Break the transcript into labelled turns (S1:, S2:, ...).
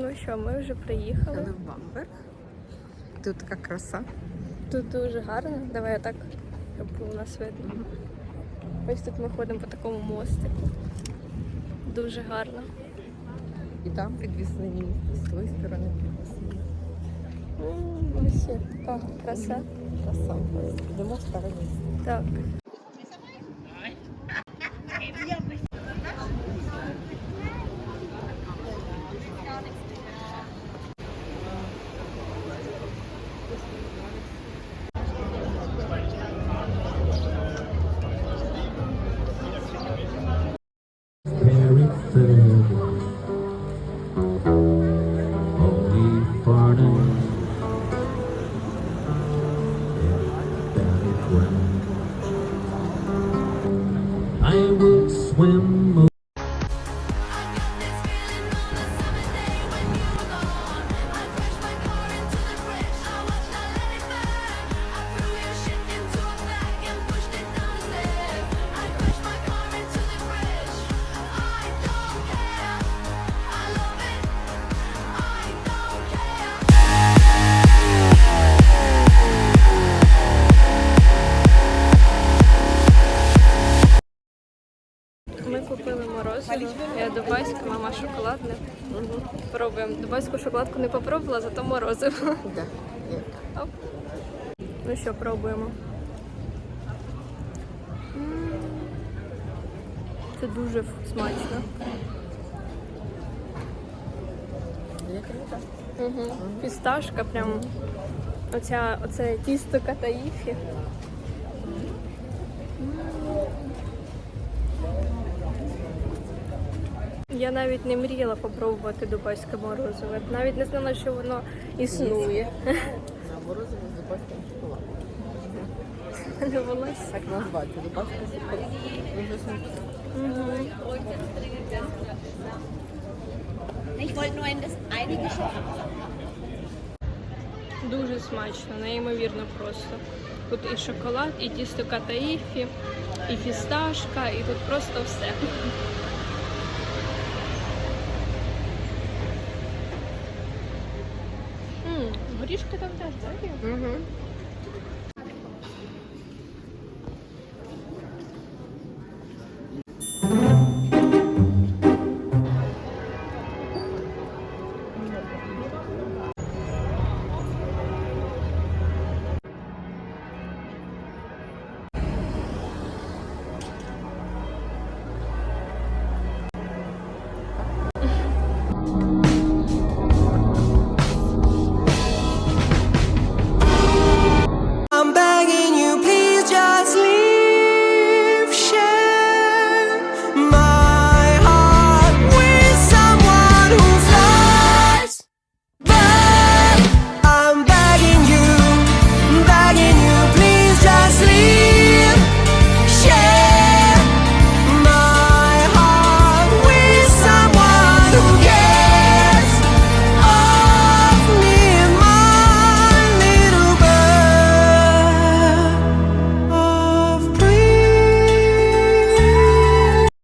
S1: Ну що, ми вже приїхали.
S2: Але в Бамберг. Тут така краса.
S1: Тут дуже гарно. Давай я так, щоб було нас видно. Ось тут ми ходимо по такому мостику. Дуже гарно.
S2: І там підвісне місто, з тої сторони підвісне.
S1: М, Ось є така краса.
S2: Краса. Йдемо в старе місто.
S1: Так.
S3: I will swim.
S1: Я дубайська, мама шоколадне. Пробуємо. Дубайську шоколадку не попробувала, зато морозиво.
S2: Да.
S1: Оп. Ну що, пробуємо. М. Це дуже смачно.
S2: Є круто.
S1: Угу. Фісташка прям. Оця, оце тісто катаїфі. Я навіть не мріяла попробувати дубайське морозиво. Навіть не знала, що воно існує.
S2: На морозиво з дубайським шоколадом.
S1: Не волосся.
S2: Так назвати. Дубайський шоколад. Дуже смачно.
S1: Дуже смачно, неймовірно просто. Тут і шоколад, і тісто катаїфі, і фісташка, і тут просто все. Горішки там теж, так?
S2: Угу.